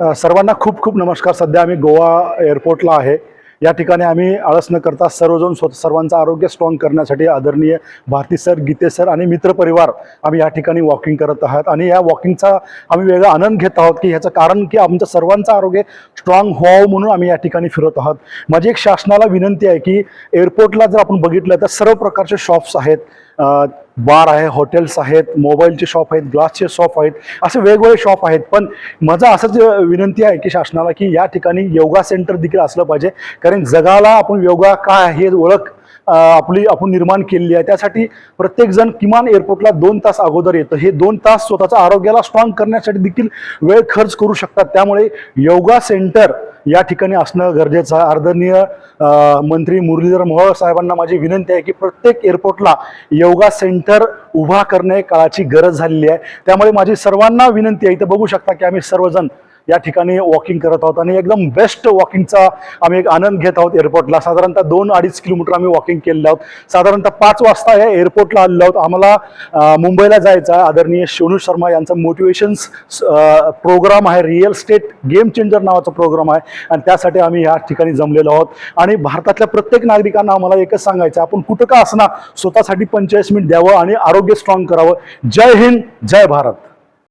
सर्वांना खूप खूप नमस्कार. सध्या आम्ही गोवा एअरपोर्टला आहे. या ठिकाणी आम्ही आळस न करता सर्वजण स्वत सर्वांचं आरोग्य स्ट्रॉंग करण्यासाठी आदरणीय भारती सर गीते सर आणि मित्रपरिवार आम्ही या ठिकाणी वॉकिंग करत आहात. आणि या वॉकिंगचा आम्ही वेगळा आनंद घेत आहोत की ह्याचं कारण की आमचं सर्वांचं आरोग्य स्ट्रॉंग व्हावं म्हणून आम्ही या ठिकाणी फिरत आहोत. माझी एक शासनाला विनंती आहे की एअरपोर्टला जर आपण बघितलं तर सर्व प्रकारचे शॉप्स आहेत. बार आहे हॉटेल्स आहेत मोबाईलचे शॉप आहेत ग्लासचे शॉप आहेत असे वेगवेगळे शॉप आहेत. पण माझा असंच विनंती आहे की शासनाला की या ठिकाणी योगा सेंटर देखील असलं पाहिजे. कारण जगाला आपण योगा काय आहे हे ओळख आपली आपण निर्माण केलेली आहे. त्यासाठी प्रत्येकजण किमान एअरपोर्टला दोन तास अगोदर येतं. हे दोन तास स्वतःच्या आरोग्याला स्ट्रॉंग करण्यासाठी देखील वेळ खर्च करू शकतात. त्यामुळे योगा सेंटर या ठिकाणी असणं गरजेचं आहे. आदरणीय मंत्री मुरलीधर मोहोळ साहेबांना माझी विनंती आहे की प्रत्येक एअरपोर्टला योगा सेंटर उभा करणे काळाची गरज झालेली आहे. त्यामुळे माझी सर्वांना विनंती आहे. इथं बघू शकता की आम्ही सर्वजण या ठिकाणी वॉकिंग करत आहोत. आणि एकदम बेस्ट वॉकिंगचा आम्ही एक आनंद घेत आहोत एअरपोर्टला साधारणतः दोन अडीच किलोमीटर आम्ही वॉकिंग केलेलं आहोत. साधारणतः पाच वाजता या एअरपोर्टला आलेलो आहोत. आम्हाला मुंबईला जायचं आहे. आदरणीय शिवनू शर्मा यांचा मोटिवेशन्स प्रोग्राम आहे. रिअल स्टेट गेम चेंजर नावाचा प्रोग्राम आहे. आणि त्यासाठी आम्ही या ठिकाणी जमलेलो आहोत. आणि भारतातल्या प्रत्येक नागरिकांना आम्हाला एकच सांगायचं आपण कुठं का असणार? स्वतःसाठी पंचेचाळीस मिनिट द्यावं आणि आरोग्य स्ट्रॉंग करावं. जय हिंद जय भारत.